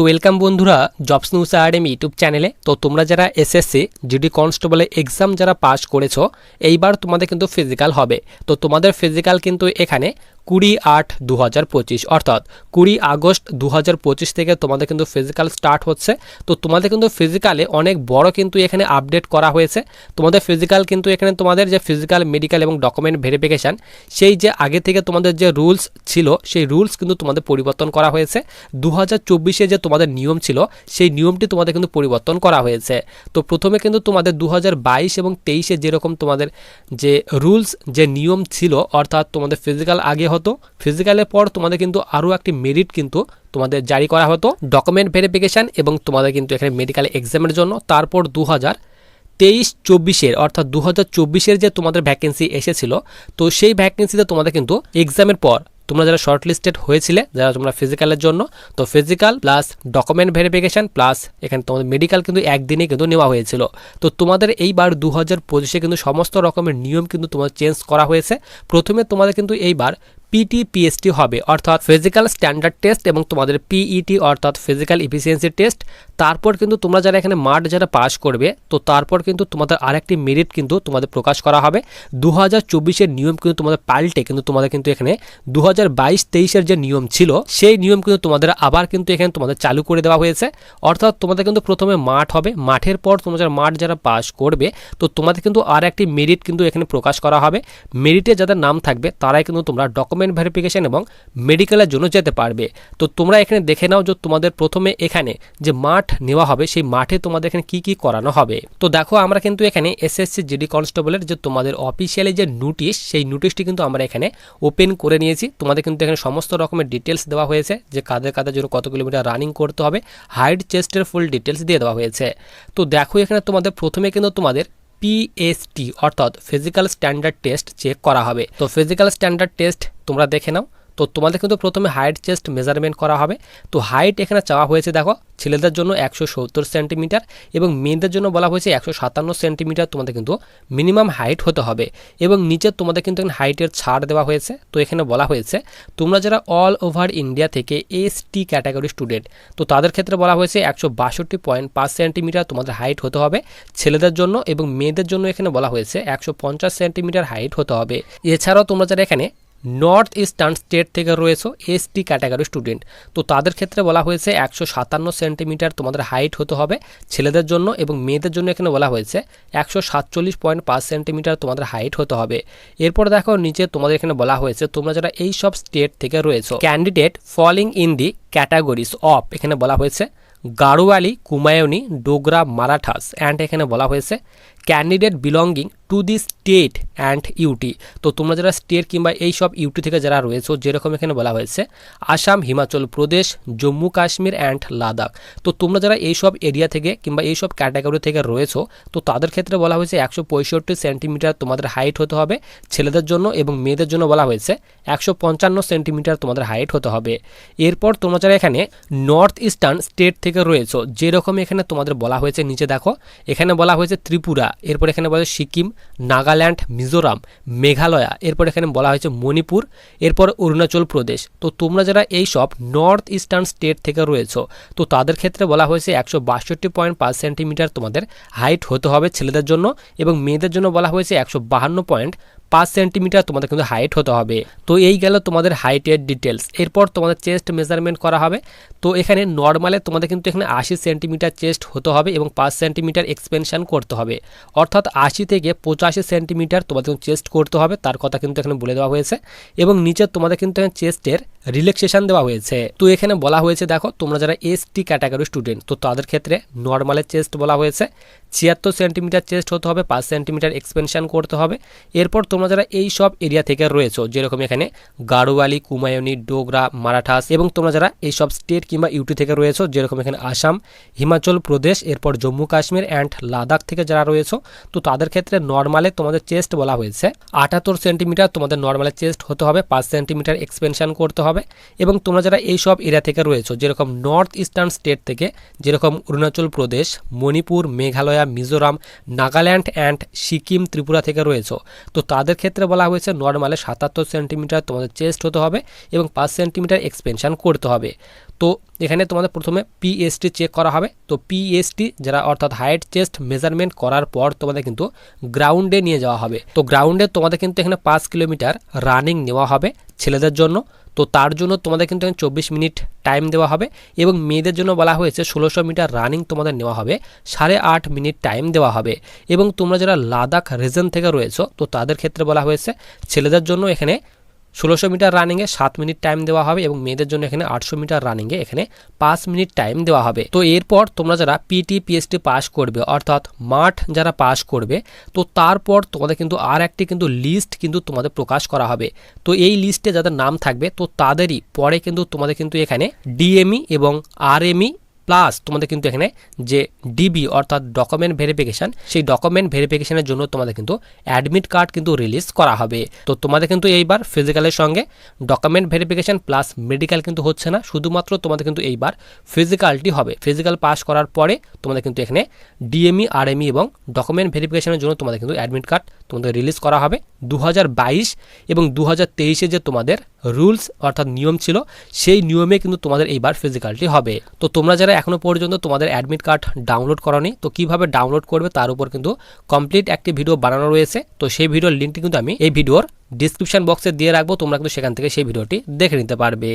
তো ওয়েলকাম বন্ধুরা jobs news RM YouTube চ্যানেলে তো তোমরা যারা এসএসসি জিডি কনস্টেবলের এক্সাম যারা পাস করেছ, এইবার তোমাদের কিন্তু ফিজিক্যাল হবে। তো তোমাদের ফিজিক্যাল কিন্তু এখানে কুড়ি আট দু অর্থাৎ কুড়ি আগস্ট দু হাজার পঁচিশ থেকে তোমাদের কিন্তু ফিজিক্যাল স্টার্ট হচ্ছে। তো তোমাদের কিন্তু ফিজিক্যালে অনেক বড় কিন্তু এখানে আপডেট করা হয়েছে। তোমাদের ফিজিক্যাল কিন্তু এখানে তোমাদের যে ফিজিক্যাল মেডিকেল এবং ডকুমেন্ট ভেরিফিকেশান সেই যে আগে থেকে তোমাদের যে রুলস ছিল, সেই রুলস কিন্তু তোমাদের পরিবর্তন করা হয়েছে। দু হাজার যে তোমাদের নিয়ম ছিল, সেই নিয়মটি তোমাদের কিন্তু পরিবর্তন করা হয়েছে। তো প্রথমে কিন্তু তোমাদের দু বাইশ এবং তেইশে যেরকম তোমাদের যে রুলস যে নিয়ম ছিল, অর্থাৎ তোমাদের ফিজিক্যাল আগে হতো ফিজিক্যালের পর তোমাদের কিন্তু আরও একটি মেরিট কিন্তু তোমাদের জারি করা হতো ডকুমেন্ট ভেরিফিকেশান এবং তোমাদের কিন্তু এখানে মেডিকেল এক্সামের জন্য। তারপর দু তেইশ চব্বিশের, অর্থাৎ দু হাজার যে তোমাদের ভ্যাকেন্সি এসেছিল, তো সেই ভ্যাকেন্সিতে তোমাদের কিন্তু এক্সামের পর তোমরা যারা শর্ট লিস্টেড হয়েছিলে, যারা তোমরা ফিজিক্যালের জন্য, তো physical plus document verification plus এখানে তোমাদের মেডিকেল কিন্তু একদিনে কিন্তু নেওয়া হয়েছিল। তো তোমাদের এইবার দু হাজার পঁচিশে কিন্তু সমস্ত রকমের নিয়ম কিন্তু তোমাদের চেঞ্জ করা হয়েছে। প্রথমে তোমাদের কিন্তু এইবার পিটি পিএসটি হবে। অর্থাৎ ফিজিক্যাল স্ট্যান্ডার্ড টেস্ট এবং তোমাদের পিইটি অর্থাৎ ফিজিক্যাল ইফিসিয়েন্সি টেস্ট তারপর কিন্তু তোমরা যারা এখানে মাঠ যারা পাস করবে, তো তারপর কিন্তু তোমাদের আরেকটি মেরিট কিন্তু তোমাদের প্রকাশ করা হবে। দু হাজার চব্বিশের নিয়ম কিন্তু তোমাদের পাল্টে কিন্তু তোমাদের কিন্তু এখানে দু হাজার বাইশ তেইশের যে নিয়ম ছিল, সেই নিয়ম কিন্তু তোমাদের আবার কিন্তু এখানে তোমাদের চালু করে দেওয়া হয়েছে। অর্থাৎ তোমাদের কিন্তু প্রথমে মাঠ হবে। মাঠের পর তোমরা যারা মাঠ যারা পাস করবে, তো তোমাদের কিন্তু আর একটি মেরিট কিন্তু এখানে প্রকাশ করা হবে। মেরিটে যাদের নাম থাকবে, তারাই কিন্তু তোমরা ডকুমেন্ট ডকুমেন্ট ভেরিফিকেশন এবং মেডিকেলের জন্য যেতে পারবে। তো তোমরা এখানে দেখে নাও যে তোমাদের প্রথমে এখানে যে মাঠ নেওয়া হবে, সেই মাঠে তোমাদের এখানে কি কি করানো হবে। তো দেখো, আমরা কিন্তু এখানে এসএসসি জিডি কনস্টেবলের যে তোমাদের অফিসিয়ালি যে নোটিশ সেই নোটিশটি কিন্তু আমরা এখানে ওপেন করে নিয়েছি। তোমাদের কিন্তু এখানে সমস্ত রকমের ডিটেলস দেওয়া হয়েছে, যে কাদের কাদের জন্য কত কিলোমিটার রানিং করতে হবে হাইট চেস্টের ফুল ডিটেলস দিয়ে দেওয়া হয়েছে। তো দেখো, এখানে তোমাদের প্রথমে কিন্তু তোমাদের পিএসটি অর্থাৎ ফিজিক্যাল স্ট্যান্ডার্ড টেস্ট চেক করা হবে। তো ফিজিক্যাল স্ট্যান্ডার্ড টেস্ট তোমরা দেখে নাও। তো তোমাদের কিন্তু প্রথমে হাইট চেস্ট মেজারমেন্ট করা হবে। তো হাইট এখানে চাওয়া হয়েছে দেখো, ছেলেদের জন্য একশো সত্তর সেন্টিমিটার এবং মেয়েদের জন্য বলা হয়েছে একশো সাতান্ন সেন্টিমিটার তোমাদের কিন্তু মিনিমাম হাইট হতে হবে এবং নিচে তোমাদের কিন্তু এখানে হাইটের ছাড় দেওয়া হয়েছে। তো এখানে বলা হয়েছে, তোমরা যারা অল ওভার ইন্ডিয়া থেকে এস টি ক্যাটাগরি স্টুডেন্ট তো তাদের ক্ষেত্রে বলা হয়েছে একশো বাষট্টি পয়েন্ট পাঁচ সেন্টিমিটার তোমাদের হাইট হতে হবে। ছেলেদের জন্য এবং মেয়েদের জন্য এখানে বলা হয়েছে একশো পঞ্চাশ সেন্টিমিটার হাইট হতে হবে। এছাড়াও তোমরা যারা এখানে নর্থ ইস্টার্ন স্টেট থেকে রয়েছে এসটি ক্যাটাগরি স্টুডেন্ট তো তাদের ক্ষেত্রে বলা হয়েছে একশো সাতান্ন সেন্টিমিটার তোমাদের হাইট হতে হবে ছেলেদের জন্য এবং মেয়েদের জন্য এখানে বলা হয়েছে একশো সাতচল্লিশ পয়েন্ট পাঁচ সেন্টিমিটার তোমাদের হাইট হতে হবে। এরপর দেখো নিচে তোমাদের এখানে বলা হয়েছে তোমরা যারা এই সব স্টেট থেকে রয়েছে candidate falling in the categories of এখানে বলা হয়েছে গাড়োয়ালি কুমায়ুনি, ডোগরা, মারাঠাস। অ্যান্ড এখানে বলা হয়েছে candidate belonging to the state and UT তো তোমরা যারা স্টেট কিংবা এই সব ইউটি থেকে যারা রয়েছে, যেরকম এখানে বলা হয়েছে, আসাম, হিমাচল প্রদেশ, জম্মু, কাশ্মীর অ্যান্ড লাদাখ। তো তোমরা যারা এই সব এরিয়া থেকে কিংবা এই সব ক্যাটাগরি থেকে রয়েছো, তো তাদের ক্ষেত্রে বলা হয়েছে একশো পঁয়ষট্টি সেন্টিমিটার তোমাদের হাইট হতে হবে, ছেলেদের জন্য এবং মেয়েদের জন্য বলা হয়েছে একশো পঞ্চান্ন সেন্টিমিটার তোমাদের হাইট হতে হবে। এরপর তোমরা যারা এখানে নর্থ ইস্টার্ন স্টেট থেকে রয়েছো, যেরকম এখানে তোমাদের বলা হয়েছে, নিচে দেখো, এখানে বলা হয়েছে ত্রিপুরা। এরপর এখানে বলা হয়েছে সিকিম, নাগাল্যান্ড, মিজোরাম, মেঘালয়া, এরপর এখানে বলা হয়েছে মণিপুর, এরপর অরুণাচল প্রদেশ। তো তোমরা যারা এই সব নর্থ ইস্টার্ন স্টেট থেকে রয়েছো, তো তাদের ক্ষেত্রে বলা হয়েছে একশো বাষট্টি পয়েন্ট পাঁচ সেন্টিমিটার তোমাদের হাইট হতে হবে ছেলেদের জন্য এবং মেয়েদের জন্য বলা হয়েছে একশো বাহান্ন পয়েন্ট পাঁচ সেন্টিমিটার তোমাদের কিন্তু হাইট হতে হবে। তো এই গেল তোমাদের হাইটের ডিটেলস এরপর তোমাদের চেস্ট মেজারমেন্ট করা হবে। তো এখানে নর্মালে তোমাদের কিন্তু এখানে আশি সেন্টিমিটার চেস্ট হতে হবে এবং পাঁচ সেন্টিমিটার এক্সপেনশান করতে হবে। অর্থাৎ আশি থেকে পঁচাশি সেন্টিমিটার তোমাদের চেস্ট করতে হবে, তার কথা কিন্তু এখানে বলে দেওয়া হয়েছে। এবং নিচে তোমাদের কিন্তু এখানে চেস্টের রিল্যাক্সেশন দেওয়া হয়েছে। তো এখানে বলা হয়েছে, দেখো, তোমরা যারা এসটি ক্যাটাগরি স্টুডেন্ট তো তাদের ক্ষেত্রে নর্মালের চেস্ট বলা হয়েছে। ছিয়াত্তর সেন্টিমিটার চেস্ট হতে হবে, পাঁচ সেন্টিমিটার এক্সপেনশান করতে হবে। এরপর তোমরা যারা এই সব এরিয়া থেকে রয়েছো, যেরকম এখানে গাড়োয়ালি, কুমায়ুনি, ডোগরা, মারাঠাস এবং তোমরা যারা এই সব স্টেট কিংবা ইউটি থেকে রয়েছো, যেরকম এখানে আসাম, হিমাচল প্রদেশ, এরপর জম্মু কাশ্মীর অ্যান্ড লাদাখ থেকে যারা রয়েছো, তো তাদের ক্ষেত্রে নর্মালে তোমাদের চেস্ট বলা হয়েছে। আটাত্তর সেন্টিমিটার তোমাদের নর্মালে চেস্ট হতে হবে, পাঁচ সেন্টিমিটার এক্সপেনশন করতে হবে এবং তোমরা যারা এই সব এরিয়া থেকে রয়েছো, যেরকম নর্থ ইস্টার্ন স্টেট থেকে, যেরকম অরুণাচল প্রদেশ, মণিপুর, মেঘালয়া, মিজোরাম, নাগাল্যান্ড অ্যান্ড সিকিম, ত্রিপুরা থেকে রয়েছে, তো তাদের ক্ষেত্রে বলা হয়েছে নর্মালে সাতাত্তর সেন্টিমিটার তোমাদের চেস্ট হতে হবে এবং পাঁচ সেন্টিমিটার এক্সপেনশান করতে হবে। তো এখানে তোমাদের প্রথমে পিএসটি চেক করা হবে। তো পিএসটি যারা অর্থাৎ হাইট চেস্ট মেজারমেন্ট করার পর তোমাদের কিন্তু গ্রাউন্ডে নিয়ে যাওয়া হবে। তো গ্রাউন্ডে তোমাদের কিন্তু এখানে পাঁচ কিলোমিটার রানিং নেওয়া হবে ছেলেদের জন্য। তো তার জন্য তোমাদের কিন্তু এখানে চব্বিশ মিনিট টাইম দেওয়া হবে এবং মেয়েদের জন্য বলা হয়েছে ষোলোশো মিটার রানিং তোমাদের নেওয়া হবে, সাড়ে আট মিনিট টাইম দেওয়া হবে। এবং তোমরা যারা লাদাখ রিজন থেকে রয়েছো, তো তাদের ক্ষেত্রে বলা হয়েছে ছেলেদের জন্য এখানে ষোলোশো মিটার রানিংয়ে সাত মিনিট টাইম দেওয়া হবে এবং মেয়েদের জন্য এখানে আটশো মিটার রানিংয়ে এখানে পাঁচ মিনিট টাইম দেওয়া হবে। তো এরপর তোমরা যারা পিটি পিএসটি পাস করবে, অর্থাৎ মাঠ যারা পাস করবে, তো তারপর তোমাদের কিন্তু আর একটি কিন্তু লিস্ট কিন্তু তোমাদের প্রকাশ করা হবে। তো এই লিস্টে যাদের নাম থাকবে, তো তাদেরই পরে কিন্তু তোমাদের কিন্তু এখানে ডিএমই এবং আরএমই প্লাস তোমাদের কিন্তু এখানে যে ডিবি অর্থাৎ ডকুমেন্ট ভেরিফিকেশান সেই ডকুমেন্ট ভেরিফিকেশানের জন্য তোমাদের কিন্তু অ্যাডমিট কার্ড কিন্তু রিলিজ করা হবে। তো তোমাদের কিন্তু এইবার ফিজিক্যালের সঙ্গে ডকুমেন্ট ভেরিফিকেশান প্লাস মেডিকেল কিন্তু হচ্ছে না, শুধুমাত্র তোমাদের কিন্তু এইবার ফিজিক্যালটি হবে। ফিজিক্যাল পাস করার পরে তোমাদের কিন্তু এখানে ডিএমই আরএমই এবং ডকুমেন্ট ভেরিফিকেশানের জন্য তোমাদের কিন্তু অ্যাডমিট কার্ড তোমাদের রিলিজ করা হবে। দু এবং দু হাজার যে তোমাদের রুলস অর্থাৎ নিয়ম ছিল, সেই নিয়মে কিন্তু তোমাদের এইবার ফিজিক্যালটি হবে। তো তোমরা যারা এখনও পর্যন্ত তোমাদের অ্যাডমিট কার্ড ডাউনলোড করনি। তো কীভাবে ডাউনলোড করবে তার উপর কিন্তু কমপ্লিট একটি ভিডিও বানানো রয়েছে। তো সেই ভিডিওর লিঙ্কটি কিন্তু আমি এই ভিডিওর ডিসক্রিপশন বক্সে দিয়ে রাখব। তোমরা কিন্তু সেখান থেকে সেই ভিডিওটি দেখে নিতে পারবে।